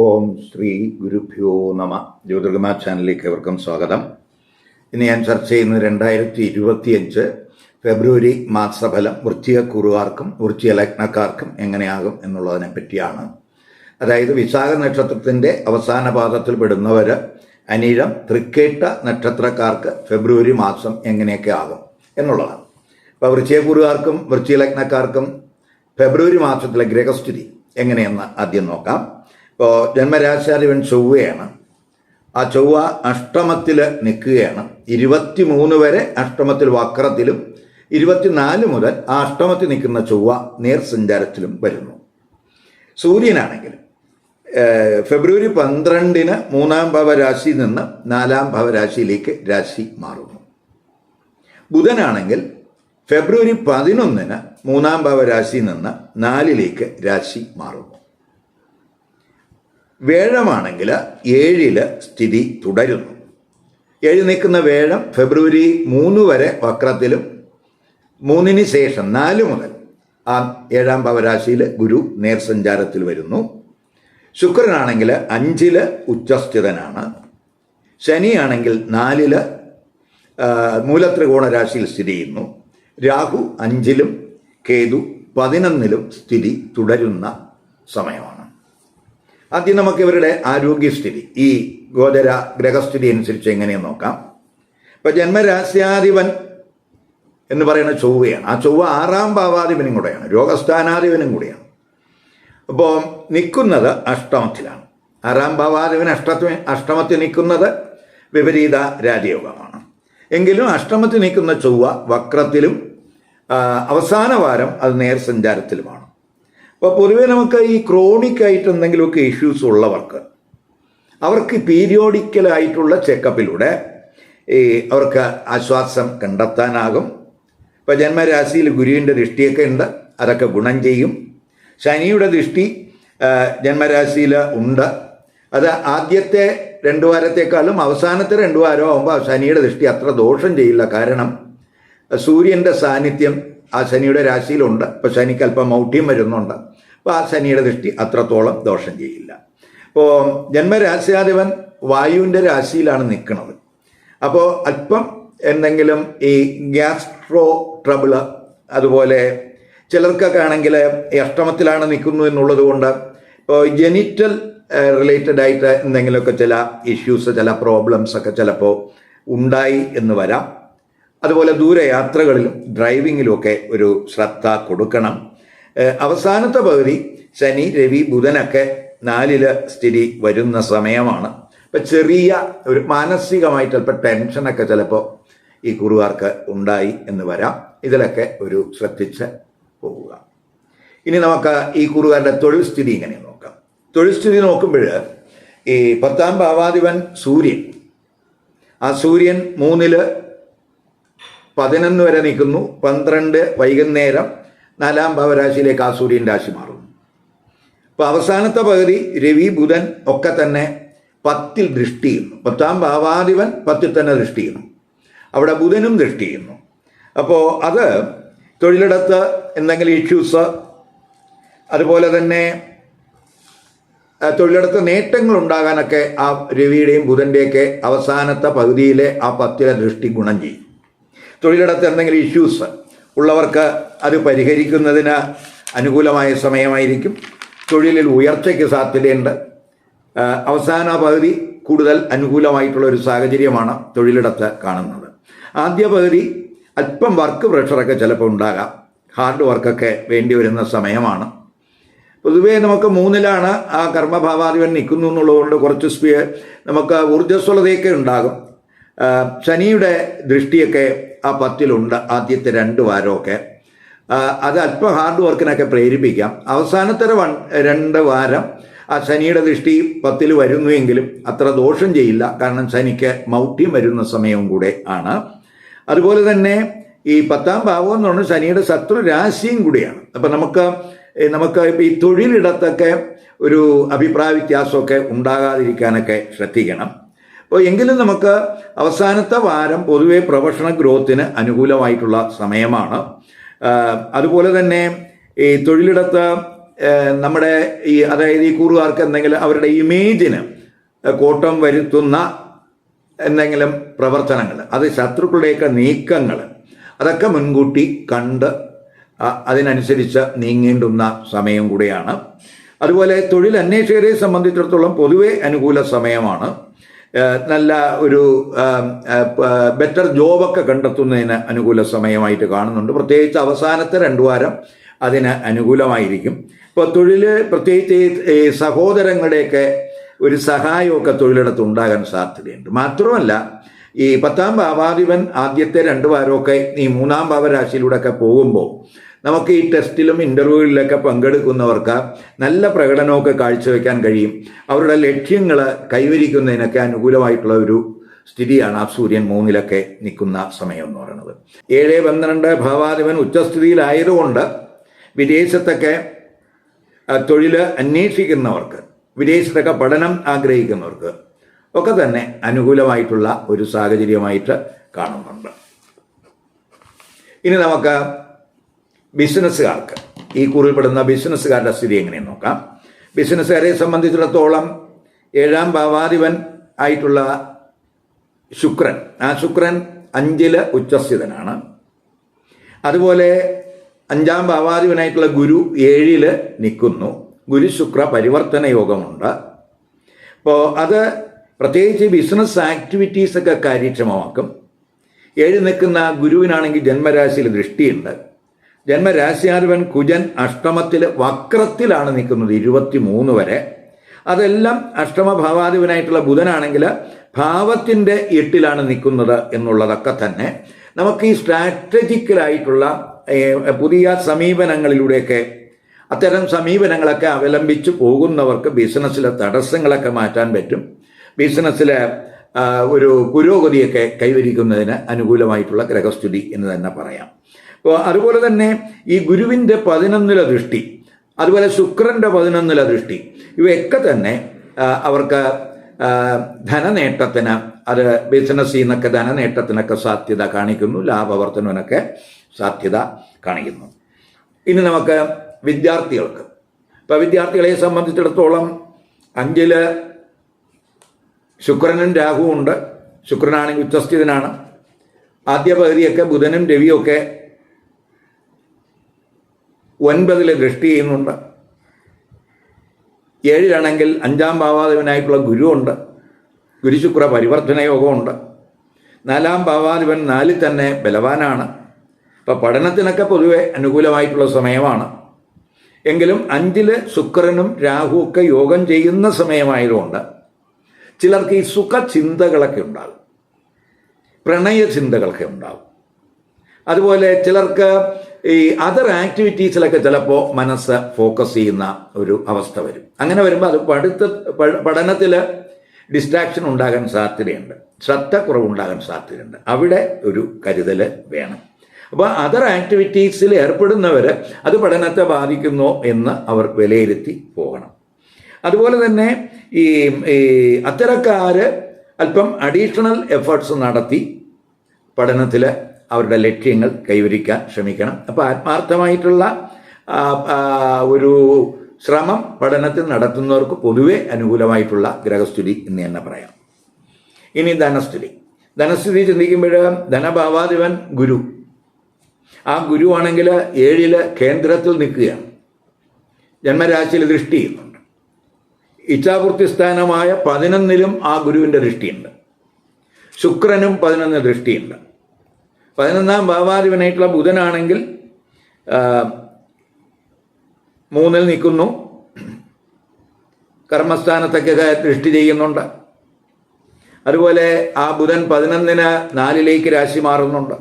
ഓം ശ്രീ ഗുരുഭ്യോ നമ. ജ്യോതിർഗമ ചാനലിലേക്ക് ഏവർക്കും സ്വാഗതം. ഇന്ന് ഞാൻ ചർച്ച ചെയ്യുന്നത് രണ്ടായിരത്തി ഇരുപത്തിയഞ്ച് ഫെബ്രുവരി മാസഫലം വൃശ്ചികക്കുറുകാർക്കും വൃശ്ചിക ലഗ്നക്കാർക്കും എങ്ങനെയാകും എന്നുള്ളതിനെ പറ്റിയാണ്. അതായത് വിശാഖ നക്ഷത്രത്തിന്റെ അവസാന പാദത്തിൽ പെടുന്നവർ അനിഴം തൃക്കേട്ട നക്ഷത്രക്കാർക്ക് ഫെബ്രുവരി മാസം എങ്ങനെയൊക്കെ ആകും എന്നുള്ളതാണ്. അപ്പോൾ വൃശ്ചിക ലഗ്നക്കാർക്കും ഫെബ്രുവരി മാസത്തിലെ ഗ്രഹസ്ഥിതി എങ്ങനെയെന്ന് ആദ്യം നോക്കാം. ഇപ്പോൾ ജന്മരാശാധിപൻ ചൊവ്വയാണ്. ആ ചൊവ്വ അഷ്ടമത്തിൽ നിൽക്കുകയാണ്. ഇരുപത്തി മൂന്ന് വരെ അഷ്ടമത്തിൽ വക്രത്തിലും ഇരുപത്തിനാല് മുതൽ ആ അഷ്ടമത്തിൽ നിൽക്കുന്ന ചൊവ്വ നേർസഞ്ചാരത്തിലും വരുന്നു. സൂര്യനാണെങ്കിൽ ഫെബ്രുവരി പന്ത്രണ്ടിന് മൂന്നാം ഭവരാശിയിൽ നിന്ന് നാലാം ഭവരാശിയിലേക്ക് രാശി മാറുന്നു. ബുധനാണെങ്കിൽ ഫെബ്രുവരി പതിനൊന്നിന് മൂന്നാം ഭവരാശിയിൽ നിന്ന് നാലിലേക്ക് രാശി മാറുന്നു. വേഴമാണെങ്കിൽ ഏഴിൽ സ്ഥിതി തുടരുന്നു. ഏഴ് നിൽക്കുന്ന വേഴം ഫെബ്രുവരി മൂന്ന് വരെ വക്രത്തിലും മൂന്നിന് ശേഷം നാല് മുതൽ ആ ഏഴാം ഭവരാശിയിൽ ഗുരു നേർസഞ്ചാരത്തിൽ വരുന്നു. ശുക്രനാണെങ്കിൽ അഞ്ചിൽ ഉച്ചസ്ഥിതനാണ്. ശനിയാണെങ്കിൽ നാലിൽ ആ, മൂലത്രികോണ രാശിയിൽ സ്ഥിതി ചെയ്യുന്നു. രാഹു അഞ്ചിലും കേതു പതിനൊന്നിലും സ്ഥിതി തുടരുന്ന സമയമാണ്. ആദ്യം നമുക്ക് ഇവരുടെ ആരോഗ്യസ്ഥിതി ഈ ഗോചര ഗ്രഹസ്ഥിതി അനുസരിച്ച് എങ്ങനെയെന്ന് നോക്കാം. ഇപ്പൊ ജന്മരാശ്യാധിപൻ എന്ന് പറയുന്ന ചൊവ്വയാണ്. ആ ചൊവ്വ ആറാം ഭാവാധിപനും കൂടെയാണ് രോഗസ്ഥാനാധിപനും കൂടെയാണ്. അപ്പോൾ നിൽക്കുന്നത് അഷ്ടമത്തിലാണ്. ആറാം ഭാവാധിപൻ അഷ്ടമ അഷ്ടമത്തിൽ നിൽക്കുന്നത് വിപരീത രാജയോഗമാണ്. എങ്കിലും അഷ്ടമത്തിൽ നിൽക്കുന്ന ചൊവ്വ വക്രത്തിലും അവസാന വാരം അത് നേർ നേർസഞ്ചാരത്തിലുമാണ്. അപ്പോൾ പൊതുവേ നമുക്ക് ഈ ക്രോണിക് ആയിട്ട് എന്തെങ്കിലുമൊക്കെ ഇഷ്യൂസ് ഉള്ളവർക്ക് അവർക്ക് പീരിയോഡിക്കലായിട്ടുള്ള ചെക്കപ്പിലൂടെ ഈ അവർക്ക് ആശ്വാസം കണ്ടെത്താനാകും. ഇപ്പം ജന്മരാശിയിൽ ഗുരുവിന്റെ ദൃഷ്ടിയൊക്കെ ഉണ്ട് അതൊക്കെ ഗുണം ചെയ്യും. ശനിയുടെ ദൃഷ്ടി ജന്മരാശിയിൽ ഉണ്ട്. അത് ആദ്യത്തെ രണ്ടു വാരത്തെക്കാളും അവസാനത്തെ രണ്ടു വാരം ആകുമ്പോൾ ശനിയുടെ ദൃഷ്ടി അത്ര ദോഷം ചെയ്യില്ല. കാരണം സൂര്യന്റെ സാന്നിധ്യം ആ ശനിയുടെ രാശിയിലുണ്ട്. ഇപ്പോൾ ശനിക്ക് അല്പം മൗഢ്യം വരുന്നുണ്ട്. അപ്പോൾ ആ ശനിയുടെ ദൃഷ്ടി അത്രത്തോളം ദോഷം ചെയ്യില്ല. അപ്പോൾ ജന്മരാശ്യാധിപൻ വായുവിന്റെ രാശിയിലാണ് നിൽക്കുന്നത്. അപ്പോൾ അല്പം എന്തെങ്കിലും ഈ ഗ്യാസ്ട്രോ ട്രബിൾ അതുപോലെ ചിലർക്കൊക്കെ ആണെങ്കിൽ ഈ അഷ്ടമത്തിലാണ് നിൽക്കുന്നു എന്നുള്ളത് കൊണ്ട് ഇപ്പോൾ ജെനിറ്റൽ റിലേറ്റഡ് ആയിട്ട് എന്തെങ്കിലുമൊക്കെ ചില ഇഷ്യൂസ് ചില പ്രോബ്ലംസ് ഒക്കെ ചിലപ്പോൾ ഉണ്ടായി എന്ന് വരാം. അതുപോലെ ദൂരയാത്രകളിലും ഡ്രൈവിങ്ങിലും ഒക്കെ ഒരു ശ്രദ്ധ കൊടുക്കണം. അവസാനത്തെ പകുതി ശനി രവി ബുധനൊക്കെ നാലിൽ സ്ഥിതി വരുന്ന സമയമാണ്. ഇപ്പം ചെറിയ ഒരു മാനസികമായിട്ട് അല്പം ടെൻഷനൊക്കെ ചിലപ്പോൾ ഈ കുറുകാർക്ക് ഉണ്ടായി എന്ന് വരാം. ഇതിലൊക്കെ ഒരു ശ്രദ്ധിച്ച് പോവുക. ഇനി നമുക്ക് ഈ കുറുകാരുടെ തൊഴിൽ സ്ഥിതി ഇങ്ങനെ നോക്കാം. തൊഴിൽ സ്ഥിതി നോക്കുമ്പോൾ ഈ പത്താം ഭാവാധിപൻ സൂര്യൻ ആ സൂര്യൻ മൂന്നിൽ പതിനൊന്ന് വരെ നിൽക്കുന്നു. പന്ത്രണ്ട് വൈകുന്നേരം നാലാം ഭാവരാശിയിലേക്ക് ആ സൂര്യൻ രാശി മാറുന്നു അപ്പോൾ അവസാനത്തെ പകുതി രവി ബുധൻ ഒക്കെ തന്നെ പത്തിൽ ദൃഷ്ടി ചെയ്യുന്നു. പത്താം ഭാവാധിപൻ പത്തിൽ തന്നെ ദൃഷ്ടി ചെയ്യുന്നു. അവിടെ ബുധനും ദൃഷ്ടി ചെയ്യുന്നു. അപ്പോൾ അത് തൊഴിലിടത്ത് എന്തെങ്കിലും ഇഷ്യൂസ് അതുപോലെ തന്നെ തൊഴിലിടത്ത് നേട്ടങ്ങൾ ഉണ്ടാകാനൊക്കെ ആ രവിയുടെയും ബുധന്റെയൊക്കെ അവസാനത്തെ പകുതിയിലെ ആ പത്തിലെ ദൃഷ്ടി ഗുണം ചെയ്യും. തൊഴിലിടത്ത് എന്തെങ്കിലും ഇഷ്യൂസ് ഉള്ളവർക്ക് അത് പരിഹരിക്കുന്നതിന് അനുകൂലമായ സമയമായിരിക്കും. തൊഴിലിൽ ഉയർച്ചയ്ക്ക് സാധ്യതയുണ്ട്. അവസാന പകുതി കൂടുതൽ അനുകൂലമായിട്ടുള്ള ഒരു സാഹചര്യമാണ് തൊഴിലിടത്ത് കാണുന്നത്. ആദ്യ പകുതി അല്പം വർക്ക് പ്രഷറൊക്കെ ചിലപ്പോൾ ഉണ്ടാകാം. ഹാർഡ് വർക്കൊക്കെ വേണ്ടി വരുന്ന സമയമാണ്. പൊതുവേ നമുക്ക് മൂന്നിലാണ് ആ കർമ്മഭാവാധിപൻ നിൽക്കുന്നു എന്നുള്ളതുകൊണ്ട് കുറച്ച് സ്പീ നമുക്ക് ഊർജസ്വലതയൊക്കെ ഉണ്ടാകും. ശനിയുടെ ദൃഷ്ടിയൊക്കെ ആ പത്തിലുണ്ട്. ആദ്യത്തെ രണ്ട് വാരമൊക്കെ. അത് അല്പം ഹാർഡ് വർക്കിനൊക്കെ പ്രേരിപ്പിക്കാം. അവസാനത്തെ വൺ രണ്ട് വാരം ആ ശനിയുടെ ദൃഷ്ടി പത്തിൽ വരുന്നുവെങ്കിലും അത്ര ദോഷം ചെയ്യില്ല. കാരണം ശനിക്ക് മൗഢ്യം വരുന്ന സമയവും കൂടെ ആണ്. അതുപോലെ തന്നെ ഈ പത്താം ഭാവം എന്ന് പറഞ്ഞാൽ ശനിയുടെ ശത്രു രാശിയും കൂടിയാണ്. അപ്പം നമുക്ക് നമുക്ക് ഈ തൊഴിലിടത്തൊക്കെ ഒരു അഭിപ്രായ വ്യത്യാസമൊക്കെ ഉണ്ടാകാതിരിക്കാനൊക്കെ ശ്രദ്ധിക്കണം. അപ്പോൾ എങ്കിലും നമുക്ക് അവസാനത്തെ വാരം പൊതുവെ പ്രൊഫഷണൽ ഗ്രോത്തിന് അനുകൂലമായിട്ടുള്ള സമയമാണ്. അതുപോലെ തന്നെ ഈ തൊഴിലിടത്ത് നമ്മുടെ ഈ അതായത് ഈ കൂറുകാർക്ക് എന്തെങ്കിലും അവരുടെ ഇമേജിന് കോട്ടം വരുത്തുന്ന എന്തെങ്കിലും പ്രവർത്തനങ്ങൾ അത് ശത്രുക്കളുടെയൊക്കെ നീക്കങ്ങൾ അതൊക്കെ മുൻകൂട്ടി കണ്ട് അതിനനുസരിച്ച് നീങ്ങേണ്ടുന്ന സമയം കൂടിയാണ്. അതുപോലെ തൊഴിൽ അന്വേഷകരെ സംബന്ധിച്ചിടത്തോളം പൊതുവെ അനുകൂല സമയമാണ്. നല്ല ഒരു ബെറ്റർ ജോബൊക്കെ കണ്ടെത്തുന്നതിന് അനുകൂല സമയമായിട്ട് കാണുന്നുണ്ട്. പ്രത്യേകിച്ച് അവസാനത്തെ രണ്ടു വാരം അതിന് അനുകൂലമായിരിക്കും. ഇപ്പോൾ തൊഴിൽ പ്രത്യേകിച്ച് ഈ- സഹോദരങ്ങളുടെയൊക്കെ ഒരു സഹായമൊക്കെ തൊഴിലിടത്ത് ഉണ്ടാകാൻ സാധ്യതയുണ്ട്. മാത്രമല്ല ഈ പത്താം ഭാവാധിപൻ ആദ്യത്തെ രണ്ട് വാരമൊക്കെ ഈ മൂന്നാം ഭാവരാശിയിലൂടെയൊക്കെ പോകുമ്പോൾ നമുക്ക് ഈ ടെസ്റ്റിലും ഇന്റർവ്യൂവിലൊക്കെ പങ്കെടുക്കുന്നവർക്ക് നല്ല പ്രകടനമൊക്കെ കാഴ്ചവെക്കാൻ കഴിയും. അവരുടെ ലക്ഷ്യങ്ങൾ കൈവരിക്കുന്നതിനൊക്കെ അനുകൂലമായിട്ടുള്ള ഒരു സ്ഥിതിയാണ് ആ സൂര്യൻ മൂന്നിലൊക്കെ നിൽക്കുന്ന സമയം എന്ന് പറയുന്നത്. ഏഴ് പന്ത്രണ്ട് ഭാവാധിപൻ ഉച്ചസ്ഥിതിയിലായതുകൊണ്ട് വിദേശത്തൊക്കെ തൊഴിൽ അന്വേഷിക്കുന്നവർക്ക് വിദേശത്തൊക്കെ പഠനം ആഗ്രഹിക്കുന്നവർക്ക് ഒക്കെ തന്നെ അനുകൂലമായിട്ടുള്ള ഒരു സാഹചര്യമായിട്ട് കാണുന്നുണ്ട്. ഇനി നമുക്ക് ബിസിനസ്സുകാർക്ക്. ഈ കുറിപ്പെടുന്ന ബിസിനസ്സുകാരുടെ സ്ഥിതി എങ്ങനെയെന്ന് നോക്കാം. ബിസിനസ്സുകാരെ സംബന്ധിച്ചിടത്തോളം ഏഴാം ഭാവാധിപൻ ആയിട്ടുള്ള ശുക്രൻ. ആ ശുക്രൻ അഞ്ചിൽ ഉച്ചസ്ഥിതനാണ്. അതുപോലെ അഞ്ചാം ഭാവാധിപനായിട്ടുള്ള ഗുരു ഏഴിൽ നിൽക്കുന്നു. ഗുരു ശുക്ര പരിവർത്തന യോഗമുണ്ട്. അപ്പോൾ അത് പ്രത്യേകിച്ച് ബിസിനസ് ആക്ടിവിറ്റീസൊക്കെ കാര്യക്ഷമമാക്കും. ഏഴ് നിൽക്കുന്ന ഗുരുവിനാണെങ്കിൽ ജന്മരാശിയിൽ ദൃഷ്ടിയുണ്ട്. ജന്മരാശിയാധിപൻ കുജൻ അഷ്ടമത്തിൽ വക്രത്തിലാണ് നിൽക്കുന്നത് ഇരുപത്തി മൂന്ന് വരെ. അതെല്ലാം അഷ്ടമഭാവാധിപനായിട്ടുള്ള ബുധനാണെങ്കിൽ ഭാവത്തിന്റെ എട്ടിലാണ് നിൽക്കുന്നത് എന്നുള്ളതൊക്കെ തന്നെ. നമുക്ക് ഈ സ്ട്രാറ്റജിക്കലായിട്ടുള്ള പുതിയ സമീപനങ്ങളിലൂടെയൊക്കെ അത്തരം സമീപനങ്ങളൊക്കെ അവലംബിച്ച് പോകുന്നവർക്ക് ബിസിനസ്സിലെ തടസ്സങ്ങളൊക്കെ മാറ്റാൻ പറ്റും. ബിസിനസ്സിലെ ഒരു പുരോഗതിയൊക്കെ കൈവരിക്കുന്നതിന് അനുകൂലമായിട്ടുള്ള ഗ്രഹസ്ഥിതി എന്ന് തന്നെ പറയാം. അതുപോലെ തന്നെ ഈ ഗുരുവിന്റെ പതിനൊന്നില ദൃഷ്ടി അതുപോലെ ശുക്രന്റെ പതിനൊന്നില ദൃഷ്ടി ഇവയൊക്കെ തന്നെ അവർക്ക് ധനനേട്ടത്തിന് അത് ബിസിനസ്സിൽ നിന്നൊക്കെ ധനനേട്ടത്തിനൊക്കെ സാധ്യത കാണിക്കുന്നു ലാഭവർദ്ധനവിനൊക്കെ സാധ്യത കാണിക്കുന്നു. ഇനി നമുക്ക് വിദ്യാർത്ഥികൾക്ക്. ഇപ്പം വിദ്യാർത്ഥികളെ സംബന്ധിച്ചിടത്തോളം അഞ്ചിൽ ശുക്രനും രാഹുവും ഉണ്ട് ശുക്രനാണെങ്കിൽ ഉച്ചസ്ഥിതനാണ്. ആദ്യ പകുതിയൊക്കെ ബുധനും രവിയും ഒക്കെ ഒൻപതിൽ ദൃഷ്ടി ചെയ്യുന്നുണ്ട്. ഏഴിലാണെങ്കിൽ അഞ്ചാം ഭാവാധിപനായിട്ടുള്ള ഗുരുവുണ്ട്. ഗുരുശുക്ര പരിവർത്തന യോഗമുണ്ട് നാലാം ഭാവാധിപൻ നാലിൽ തന്നെ ബലവാനാണ്. അപ്പം പഠനത്തിനൊക്കെ പൊതുവെ അനുകൂലമായിട്ടുള്ള സമയമാണ്. എങ്കിലും അഞ്ചിൽ ശുക്രനും രാഹുവൊക്കെ യോഗം ചെയ്യുന്ന സമയമായതുകൊണ്ട് ചിലർക്ക് ഈ സുഖചിന്തകളൊക്കെ ഉണ്ടാകും. പ്രണയ ചിന്തകളൊക്കെ ഉണ്ടാകും. അതുപോലെ ചിലർക്ക് ഈ അതർ ആക്ടിവിറ്റീസിലൊക്കെ ചിലപ്പോൾ മനസ്സ് ഫോക്കസ് ചെയ്യുന്ന ഒരു അവസ്ഥ വരും. അങ്ങനെ വരുമ്പോൾ അത് പഠിത്ത പഠനത്തിൽ ഡിസ്ട്രാക്ഷൻ ഉണ്ടാകാൻ സാധ്യതയുണ്ട്. ശ്രദ്ധ കുറവുണ്ടാകാൻ സാധ്യതയുണ്ട്. അവിടെ ഒരു കരുതൽ വേണം. അപ്പോൾ അതർ ആക്ടിവിറ്റീസിൽ ഏർപ്പെടുന്നവർ അത് പഠനത്തെ ബാധിക്കുന്നോ എന്ന് അവർ വിലയിരുത്തി പോകണം. അതുപോലെ തന്നെ ഈ അത്തരക്കാർ അല്പം അഡീഷണൽ എഫേർട്സ് നടത്തി പഠനത്തിൽ അവരുടെ ലക്ഷ്യങ്ങൾ കൈവരിക്കാൻ ശ്രമിക്കണം. അപ്പോൾ ആത്മാർത്ഥമായിട്ടുള്ള ഒരു ശ്രമം പഠനത്തിൽ നടത്തുന്നവർക്ക് പൊതുവെ അനുകൂലമായിട്ടുള്ള ഗ്രഹസ്ഥിതി എന്ന് തന്നെ പറയാം. ഇനി ധനസ്ഥിതി. ധനസ്ഥിതി ചിന്തിക്കുമ്പോൾ ധനഭാവാധിപൻ ഗുരു. ആ ഗുരുവാണെങ്കിൽ ഏഴിൽ കേന്ദ്രത്തിൽ നിൽക്കുകയാണ്. ജന്മരാശിയിൽ ദൃഷ്ടി ചെയ്യുന്നുണ്ട്. ഇച്ഛാപൂർത്തി സ്ഥാനമായ പതിനൊന്നിലും ആ ഗുരുവിന്റെ ദൃഷ്ടിയുണ്ട്. ശുക്രനും പതിനൊന്ന് ദൃഷ്ടിയുണ്ട്. പതിനൊന്നാം ഭാവാധിപനായിട്ടുള്ള ബുധനാണെങ്കിൽ മൂന്നിൽ നിൽക്കുന്നു. കർമ്മസ്ഥാനത്തൊക്കെ ദൃഷ്ടി ചെയ്യുന്നുണ്ട്. അതുപോലെ ആ ബുധൻ പതിനൊന്നിന് നാലിലേക്ക് രാശി മാറുന്നുണ്ട്.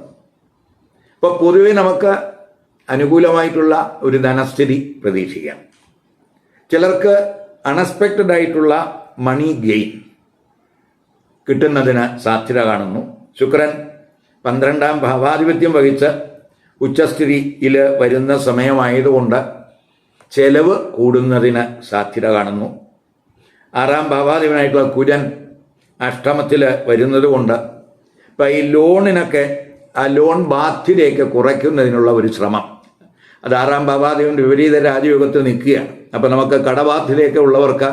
അപ്പോൾ പൊതുവെ നമുക്ക് അനുകൂലമായിട്ടുള്ള ഒരു ധനസ്ഥിതി പ്രതീക്ഷിക്കാം. ചിലർക്ക് അൺഎക്സ്പെക്റ്റഡ് ആയിട്ടുള്ള മണി ഗെയിൻ കിട്ടുന്നതിന് സാധ്യത കാണുന്നു. ശുക്രൻ പന്ത്രണ്ടാം ഭാവാധിപത്യം വഹിച്ച് ഉച്ചസ്ഥിതിയിൽ വരുന്ന സമയമായതുകൊണ്ട് ചെലവ് കൂടുന്നതിന് സാധ്യത കാണുന്നു. ആറാം ഭാവാധിപനായിട്ടുള്ള കുരൻ അഷ്ടമത്തിൽ വരുന്നത് കൊണ്ട് ഇപ്പം ഈ ലോണിനൊക്കെ ആ ലോൺ ബാധ്യതയൊക്കെ കുറയ്ക്കുന്നതിനുള്ള ഒരു ശ്രമം. അത് ആറാം ഭാവാധിപന്റെ വിപരീത രാജയോഗത്തിൽ നിൽക്കുകയാണ്. അപ്പം നമുക്ക് കടബാധ്യതയൊക്കെ ഉള്ളവർക്ക്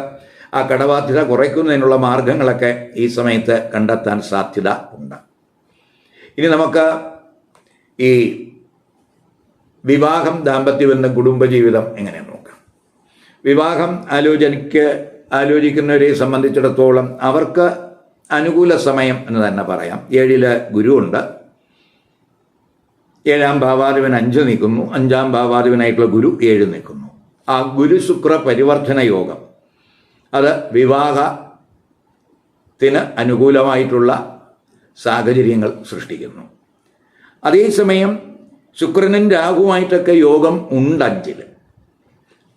ആ കടബാധ്യത കുറയ്ക്കുന്നതിനുള്ള മാർഗങ്ങളൊക്കെ ഈ സമയത്ത് കണ്ടെത്താൻ സാധ്യത ഉണ്ട്. ഇനി നമുക്ക് ഈ വിവാഹം ദാമ്പത്യബന്ധം കുടുംബജീവിതം എങ്ങനെ നോക്കാം? വിവാഹം ആലോചനയ്ക്ക് ആലോചിക്കുന്നവരെ സംബന്ധിച്ചിടത്തോളം അവർക്ക് അനുകൂല സമയം എന്ന് തന്നെ പറയാം. ഏഴിൽ ഗുരുവുണ്ട്. ഏഴാം ഭാവാധിപൻ അഞ്ച് നിൽക്കുന്നു. അഞ്ചാം ഭാവാധിപനായിട്ടുള്ള ഗുരു ഏഴ് നിൽക്കുന്നു. ആ ഗുരു ശുക്ര പരിവർത്തന യോഗം അത് വിവാഹത്തിന് അനുകൂലമായിട്ടുള്ള സാഹചര്യങ്ങൾ സൃഷ്ടിക്കുന്നു. അതേസമയം ശുക്രനും രാഹുവായിട്ടൊക്കെ യോഗം ഉണ്ട് അഞ്ചിൽ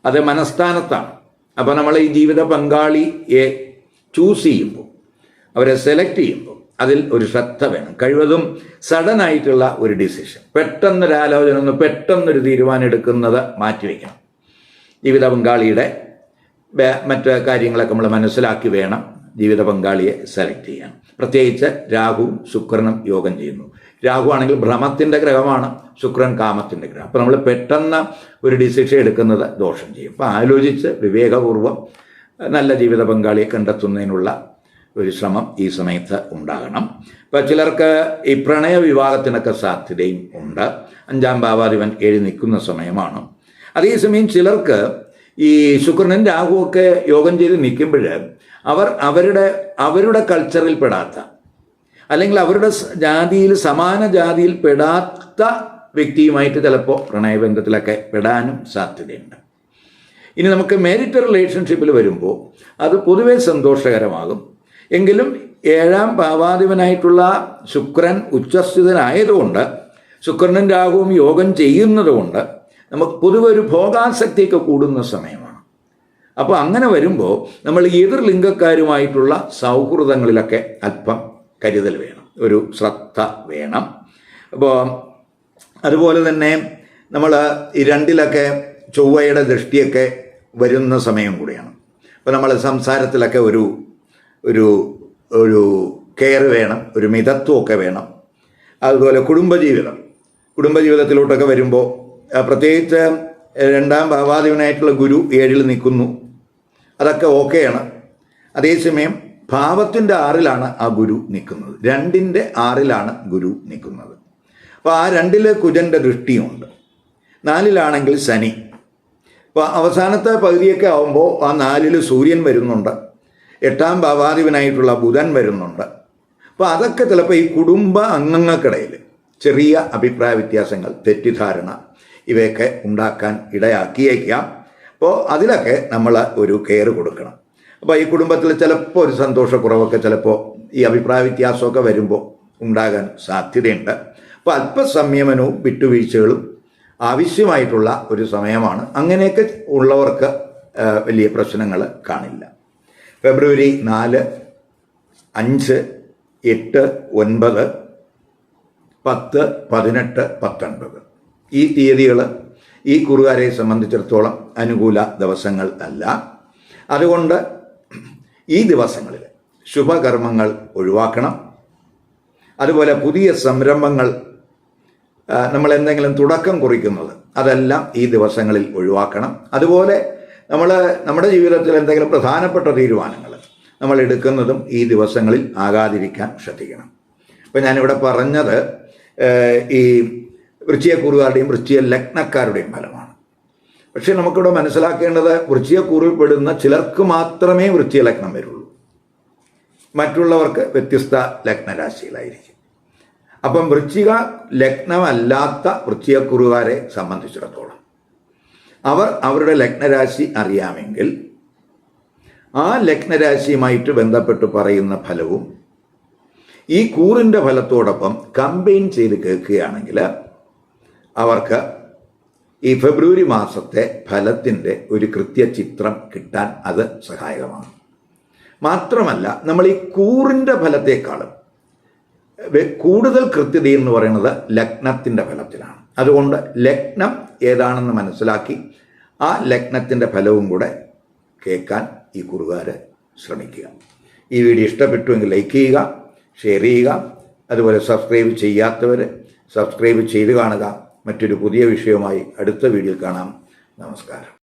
അത് മനസ്ഥാനത്താണ്. അപ്പോൾ നമ്മൾ ഈ ജീവിത പങ്കാളിയെ ചൂസ് ചെയ്യുമ്പോൾ അവരെ സെലക്ട് ചെയ്യുമ്പോൾ അതിൽ ഒരു ശ്രദ്ധ വേണം. കഴിവതും സഡൻ ആയിട്ടുള്ള ഒരു ഡിസിഷൻ. പെട്ടെന്നൊരു ആലോചന ഒന്ന് പെട്ടെന്നൊരു തീരുമാനം എടുക്കുന്നത് മാറ്റിവെക്കണം ജീവിത പങ്കാളിയുടെ മറ്റു കാര്യങ്ങളൊക്കെ നമ്മൾ മനസ്സിലാക്കി വേണം ജീവിത പങ്കാളിയെ സെലക്ട് ചെയ്യാൻ. പ്രത്യേകിച്ച് രാഹുവും ശുക്രനും യോഗം ചെയ്യുന്നു. രാഹു ആണെങ്കിൽ ഭ്രമത്തിന്റെ ഗ്രഹമാണ് ശുക്രൻ കാമത്തിന്റെ ഗ്രഹം. അപ്പോൾ നമ്മൾ പെട്ടെന്ന് ഒരു ഡിസിഷൻ എടുക്കുന്നത് ദോഷം ചെയ്യും. അപ്പോൾ ആലോചിച്ച് വിവേകപൂർവം നല്ല ജീവിത പങ്കാളിയെ കണ്ടെത്തുന്നതിനുള്ള ഒരു ശ്രമം ഈ സമയത്ത് ഉണ്ടാകണം. ഇപ്പോൾ ചിലർക്ക് ഈ പ്രണയ വിവാഹത്തിനൊക്കെ സാധ്യതയും ഉണ്ട്. അഞ്ചാം ഭാവാധിപൻ ഏഴ് നിൽക്കുന്ന സമയമാണ്. അതേസമയം ചിലർക്ക് ഈ ശുക്രനും രാഹുവൊക്കെ യോഗം ചെയ്ത് നിൽക്കുമ്പോൾ അവർ അവരുടെ അവരുടെ കൾച്ചറിൽ പെടാത്ത അല്ലെങ്കിൽ അവരുടെ ജാതിയിൽ സമാന ജാതിയിൽ പെടാത്ത വ്യക്തിയുമായിട്ട് ചിലപ്പോൾ പ്രണയബന്ധത്തിലൊക്കെ പെടാനും സാധ്യതയുണ്ട്. ഇനി നമുക്ക് മെരിറ്റ് റിലേഷൻഷിപ്പിൽ വരുമ്പോൾ അത് പൊതുവെ സന്തോഷകരമാകും. എങ്കിലും ഏഴാം ഭാവാധിപനായിട്ടുള്ള ശുക്രൻ ഉച്ചസ്ഥിതനായതുകൊണ്ട് ശുക്രനും രാഹുവും യോഗം ചെയ്യുന്നതുകൊണ്ട് നമുക്ക് പൊതുവെ ഒരു ഭോഗാസക്തിയൊക്കെ കൂടുന്ന സമയമാണ്. അപ്പോൾ അങ്ങനെ വരുമ്പോൾ നമ്മൾ എതിർ ലിംഗക്കാരുമായിട്ടുള്ള സൗഹൃദങ്ങളിലൊക്കെ അല്പം കരുതൽ വേണം ഒരു ശ്രദ്ധ വേണം. അപ്പോൾ അതുപോലെ തന്നെ നമ്മൾ ഈ രണ്ടിലൊക്കെ ചൊവ്വയുടെ ദൃഷ്ടിയൊക്കെ വരുന്ന സമയം കൂടിയാണ്. അപ്പോൾ നമ്മൾ സംസാരത്തിലൊക്കെ ഒരു ഒരു ഒരു കെയർ വേണം ഒരു മിതത്വമൊക്കെ വേണം. അതുപോലെ കുടുംബജീവിതം. കുടുംബജീവിതത്തിലോട്ടൊക്കെ വരുമ്പോൾ പ്രത്യേകിച്ച് രണ്ടാം ഭാവാധിപനായിട്ടുള്ള ഗുരു ഏഴിൽ നിൽക്കുന്നു. അതൊക്കെ ഓക്കെയാണ്. അതേസമയം ഭാവത്തിന്റെ ആറിലാണ് ആ ഗുരു നിൽക്കുന്നത്. രണ്ടിന്റെ ആറിലാണ് ഗുരു നിൽക്കുന്നത്. അപ്പോൾ ആ രണ്ടിൽ കുജന്റെ ദൃഷ്ടിയുണ്ട്. നാലിലാണെങ്കിൽ ശനി. അപ്പോൾ അവസാനത്തെ പകുതിയൊക്കെ ആകുമ്പോൾ ആ നാലിൽ സൂര്യൻ വരുന്നുണ്ട്. എട്ടാം ഭാവാധിപനായിട്ടുള്ള ബുധൻ വരുന്നുണ്ട്. അപ്പോൾ അതൊക്കെ ചിലപ്പോൾ ഈ കുടുംബ അംഗങ്ങൾക്കിടയിൽ ചെറിയ അഭിപ്രായ വ്യത്യാസങ്ങൾ തെറ്റിദ്ധാരണ ഇവയൊക്കെ ഉണ്ടാക്കാൻ ഇടയാക്കിയേക്കാം. അപ്പോൾ അതിലൊക്കെ നമ്മൾ ഒരു കെയർ കൊടുക്കണം. അപ്പോൾ ഈ കുടുംബത്തിൽ ചിലപ്പോൾ ഒരു സന്തോഷക്കുറവൊക്കെ ചിലപ്പോൾ ഈ അഭിപ്രായ വ്യത്യാസമൊക്കെ വരുമ്പോൾ ഉണ്ടാകാൻ സാധ്യതയുണ്ട്. അപ്പോൾ അല്പസംയമനവും വിട്ടുവീഴ്ചകളും ആവശ്യമായിട്ടുള്ള ഒരു സമയമാണ്. അങ്ങനെയൊക്കെ ഉള്ളവർക്ക് വലിയ പ്രശ്നങ്ങൾ കാണില്ല. ഫെബ്രുവരി നാല് അഞ്ച് എട്ട് ഒൻപത് പത്ത് പതിനെട്ട് പത്തൊൻപത്. ഈ തീയതികൾ ഈ കുറുകാരെ സംബന്ധിച്ചിടത്തോളം അനുകൂല ദിവസങ്ങൾ അല്ല. അതുകൊണ്ട് ഈ ദിവസങ്ങളിൽ ശുഭകർമ്മങ്ങൾ ഒഴിവാക്കണം. അതുപോലെ പുതിയ സംരംഭങ്ങൾ നമ്മൾ എന്തെങ്കിലും തുടക്കം കുറിക്കുന്നത് അതെല്ലാം ഈ ദിവസങ്ങളിൽ ഒഴിവാക്കണം. അതുപോലെ നമ്മൾ നമ്മുടെ ജീവിതത്തിൽ എന്തെങ്കിലും പ്രധാനപ്പെട്ട തീരുമാനങ്ങൾ നമ്മൾ എടുക്കുന്നതും ഈ ദിവസങ്ങളിൽ ആകാതിരിക്കാൻ ശ്രദ്ധിക്കണം. ഇപ്പം ഞാനിവിടെ പറഞ്ഞത് ഈ വൃശ്ചിയക്കൂറുകാരുടെയും വൃശ്ചിയ ലഗ്നക്കാരുടെയും ഫലമാണ്. പക്ഷേ നമുക്കിവിടെ മനസ്സിലാക്കേണ്ടത് വൃശ്ചിയക്കൂറിൽ പെടുന്ന ചിലർക്ക് മാത്രമേ വൃശ്ചിയ ലഗ്നം വരുള്ളൂ. മറ്റുള്ളവർക്ക് വ്യത്യസ്ത ലഗ്നരാശിയിലായിരിക്കും. അപ്പം വൃശ്ചിക ലഗ്നമല്ലാത്ത വൃശ്ചികക്കുറുകാരെ സംബന്ധിച്ചിടത്തോളം അവർ അവരുടെ ലഗ്നരാശി അറിയാമെങ്കിൽ ആ ലഗ്നരാശിയുമായിട്ട് ബന്ധപ്പെട്ട് പറയുന്ന ഫലവും ഈ കൂറിന്റെ ഫലത്തോടൊപ്പം കമ്പൈൻ ചെയ്ത് കേൾക്കുകയാണെങ്കിൽ അവർക്ക് ഈ ഫെബ്രുവരി മാസത്തെ ഫലത്തിന്റെ ഒരു കൃത്യ ചിത്രം കിട്ടാൻ അത് സഹായകമാണ്. മാത്രമല്ല നമ്മൾ ഈ കൂറിന്റെ ഫലത്തെക്കാളും കൂടുതൽ കൃത്യത എന്ന് പറയുന്നത് ലഗ്നത്തിന്റെ ഫലത്തിലാണ്. അതുകൊണ്ട് ലഗ്നം ഏതാണെന്ന് മനസ്സിലാക്കി ആ ലഗ്നത്തിന്റെ ഫലവും കൂടെ കേൾക്കാൻ ഈ കുറുകാർ ശ്രമിക്കുക. ഈ വീഡിയോ ഇഷ്ടപ്പെട്ടുവെങ്കിൽ ലൈക്ക് ചെയ്യുക ഷെയർ ചെയ്യുക അതുപോലെ സബ്സ്ക്രൈബ് ചെയ്യാത്തവർ സബ്സ്ക്രൈബ് ചെയ്ത് കാണുക. മറ്റൊരു പുതിയ വിഷയവുമായി അടുത്ത വീഡിയോയിൽ കാണാം. നമസ്കാരം.